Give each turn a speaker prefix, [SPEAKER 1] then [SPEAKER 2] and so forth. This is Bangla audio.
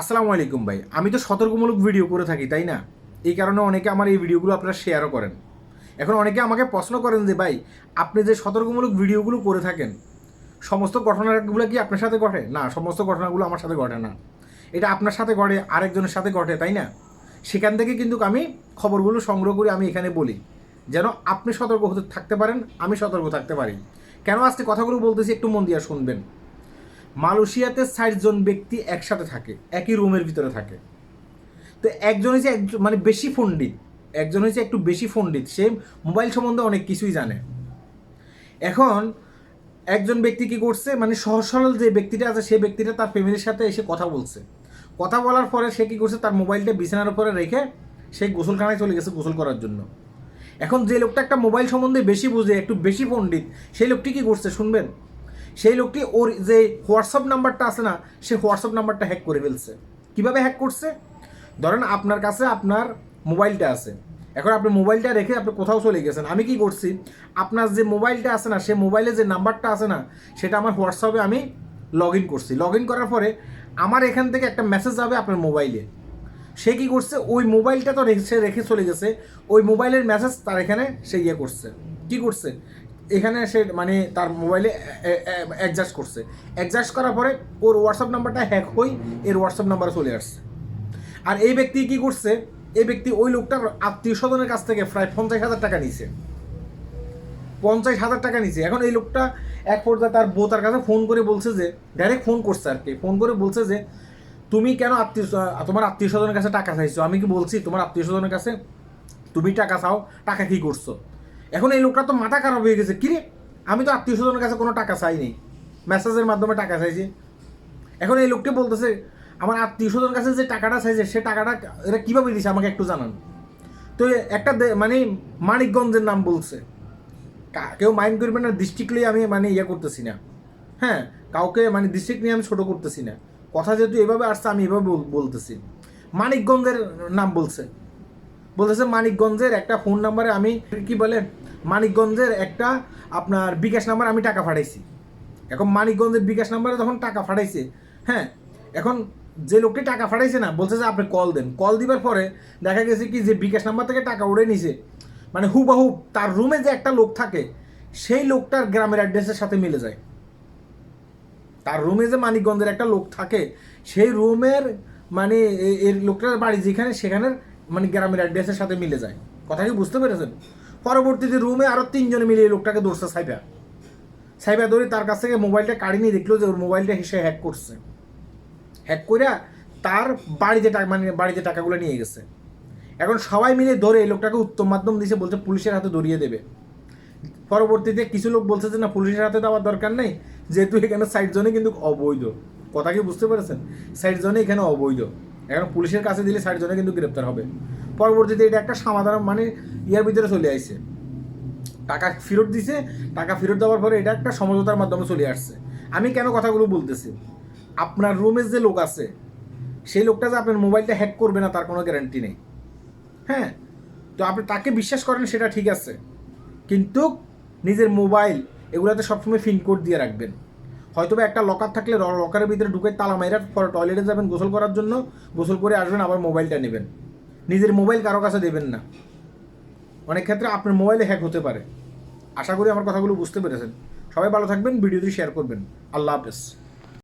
[SPEAKER 1] আসসালামু আলাইকুম ভাই। আমি তো সতর্কমূলক ভিডিও করে থাকি, তাই না? এই কারণে অনেকে আমার এই ভিডিওগুলো আপনারা শেয়ারও করেন। এখন অনেকে আমাকে প্রশ্ন করেন যে, ভাই, আপনি যে সতর্কমূলক ভিডিওগুলো করে থাকেন, সমস্ত ঘটনাগুলো কি আপনার সাথে ঘটে? না, সমস্ত ঘটনাগুলো আমার সাথে ঘটে না। এটা আপনার সাথে ঘটে, আরেকজনের সাথে ঘটে, তাই না? সেখান থেকে কিন্তু আমি খবরগুলো সংগ্রহ করে আমি এখানে বলি, যেন আপনি সতর্ক হতে থাকতে পারেন, আমি সতর্ক থাকতে পারি। কেন আজকে কথাগুলো বলতেছি একটু মন দিয়ে শুনবেন। মালয়েশিয়াতে ষাট জন ব্যক্তি একসাথে থাকে, একই রুমের ভিতরে থাকে। তো একজন হয়েছে একজন মানে বেশি পণ্ডিত, একজন হয়েছে একটু বেশি পণ্ডিত, সে মোবাইল সম্বন্ধে অনেক কিছুই জানে। এখন একজন ব্যক্তি কি করছে মানে সহজ সরল যে ব্যক্তিটা আছে সেই ব্যক্তিটা তার ফ্যামিলির সাথে এসে কথা বলছে। কথা বলার পরে সে কি করছে, তার মোবাইলটা বিছানার উপরে রেখে সে গোসলখানায় চলে গেছে গোসল করার জন্য। এখন যে লোকটা একটা মোবাইল সম্বন্ধে বেশি বুঝে, একটু বেশি পণ্ডিত, সেই লোকটি কি করছে, শুনবেন? সেই লোকটি ওর যে হোয়াটসঅ্যাপ নাম্বারটা আছে না, সে হোয়াটসঅ্যাপ নাম্বারটা হ্যাক করে ফেলছে। কীভাবে হ্যাক করছে? ধরেন আপনার কাছে আপনার মোবাইলটা আছে। এখন আপনি মোবাইলটা রেখে আপনি কোথাও চলে গেছেন। আমি কি করছি? আপনার যে মোবাইলটা আছে না, সে মোবাইলে যে নাম্বারটা আছে না, সেটা আমার হোয়াটসঅ্যাপে আমি লগ ইন করছি। লগ ইন করার পরে আমার এখান থেকে একটা মেসেজ যাবে আপনার মোবাইলে। সে কী করছে? ওই মোবাইলটা তো সে রেখে চলে গেছে। ওই মোবাইলের মেসেজ তার এখানে সে ইয়ে করছে। কি করছে? এখানে সে মানে তার মোবাইলে অ্যাডজাস্ট করছে। অ্যাডজাস্ট করার পরে ওর হোয়াটসঅ্যাপ নাম্বারটা হ্যাক হই, এর হোয়াটসঅ্যাপ নাম্বারে চলে আসছে। আর এই ব্যক্তি কি করছে? এই ব্যক্তি ওই লোকটার আত্মীয় স্বজনের কাছ থেকে প্রায় পঞ্চাশ হাজার টাকা নিছে। পঞ্চাশ হাজার টাকা নিছে। এখন এই লোকটা এক পর্যায়ে তার বউ তার কাছে ফোন করে বলছে যে ডাইরেক্ট ফোন করছে আর কি। ফোন করে বলছে যে, তুমি কেন আত্মীয় তোমার আত্মীয় স্বজনের কাছে টাকা চাইছো? আমি কি বলছি, তোমার আত্মীয় স্বজনের কাছে তুমি টাকা চাও, টাকা কি করছ? এখন এই লোকটা তো মাথা খারাপ হয়ে গেছে। কিরে? আমি তো আত্মীয় স্বজনের কাছে কোনো টাকা চাইনি। মেসেজের মাধ্যমে টাকা চাইছি। এখন এই লোকটি বলতেছে, আমার আত্মীয় স্বজনের কাছে যে টাকাটা চাইছে, সে টাকাটা এরা কীভাবে দিছে আমাকে একটু জানান। তো একটা মানে মানিকগঞ্জের নাম বলছে। কেউ মাইন্ড করবে না ডিস্ট্রিক্ট আমি মানে ইয়ে করতেছি না। হ্যাঁ কাউকে মানে ডিস্ট্রিক্ট নিয়ে আমি ছোটো করতেছি না। কথা যেহেতু এভাবে আসছে, আমি এভাবে বল- বলতেছি। মানিকগঞ্জের নাম বলছে। বলতেছে মানিকগঞ্জের একটা ফোন নাম্বারে আমি কি বলে মানিকগঞ্জের একটা আপনার বিকাশ নাম্বার আমি টাকা পাঠাইছি এখন মানিকগঞ্জের বিকাশ নাম্বারে যখন টাকা পাঠাইছে হ্যাঁ এখন যে লোকটি টাকা পাঠাইছে না, বলছে যে আপনি কল দেন। কল দিবার পরে দেখা গেছে কি যে বিকাশ নাম্বার থেকে টাকা উড়ে নিছে। মানে হুবাহু তার রুমে যে একটা লোক থাকে, সেই লোকটার গ্রামের অ্যাড্রেসের সাথে মিলে যায়। তার রুমে যে মানিকগঞ্জের একটা লোক থাকে, সেই রুমের মানে এর লোকটার বাড়ি যেখানে, সেখানের মানে গ্রামের অ্যাড্রেসের সাথে মিলে যায়। কথা কি বুঝতে পেরেছেন? পরবর্তীতে রুমে আরও তিনজনে মিলে এই লোকটাকে ধরছে সাইবা সাইবা ধরে তার কাছ থেকে মোবাইলটা কাড়ি নিয়ে দেখল যে ওর মোবাইলটা সে হ্যাক করছে। হ্যাক করে তার বাড়িতে টাকা মানে বাড়িতে টাকাগুলো নিয়ে গেছে। এখন সবাই মিলে ধরে লোকটাকে উত্তম মাধ্যম দিছে, বলছে পুলিশের হাতে ধরিয়ে দেবে। পরবর্তীতে কিছু লোক বলছে যে, না, পুলিশের হাতে দেওয়ার দরকার নেই। যেহেতু এখানে সাইড জোনে কিন্তু অবৈধ। কথা কি বুঝতে পেরেছেন? সাইড জোনে এখানে অবৈধ। এখন পুলিশের কাছে দিলে সাইড জোনে কিন্তু গ্রেপ্তার হবে। পরবর্তীতে এটা একটা সমাধান মানে ইয়ার ভিতরে চলে আসছে টাকা ফেরত দিছে, টাকা ফেরত দেওয়ার পরে এটা একটা সমঝোতার মাধ্যমে চলে আসছে। আমি কেন কথাগুলো বলতেছি? আপনার রুমের যে লোক আছে, সেই লোকটা যে আপনার মোবাইলটা হ্যাক করবে না, তার কোনো গ্যারান্টি নেই। হ্যাঁ? তো আপনি তাকে বিশ্বাস করেন, সেটা ঠিক আছে। কিন্তু নিজের মোবাইল এগুলোতে সবসময় ফিন কোড দিয়ে রাখবেন। হয়তো একটা লকার থাকলে লকারের ভিতরে ঢুকে তালা মাইরা পরে টয়লেটে যাবেন গোসল করার জন্য, গোসল করে আসবেন, আবার মোবাইলটা নেবেন। নিজের মোবাইল কারও কাছে দেবেন না। অনেক ক্ষেত্রে আপনার মোবাইলে হ্যাক হতে পারে। আশা করি আমার কথাগুলো বুঝতে পেরেছেন। সবাই ভালো থাকবেন, ভিডিওটি শেয়ার করবেন। আল্লাহ হাফেজ।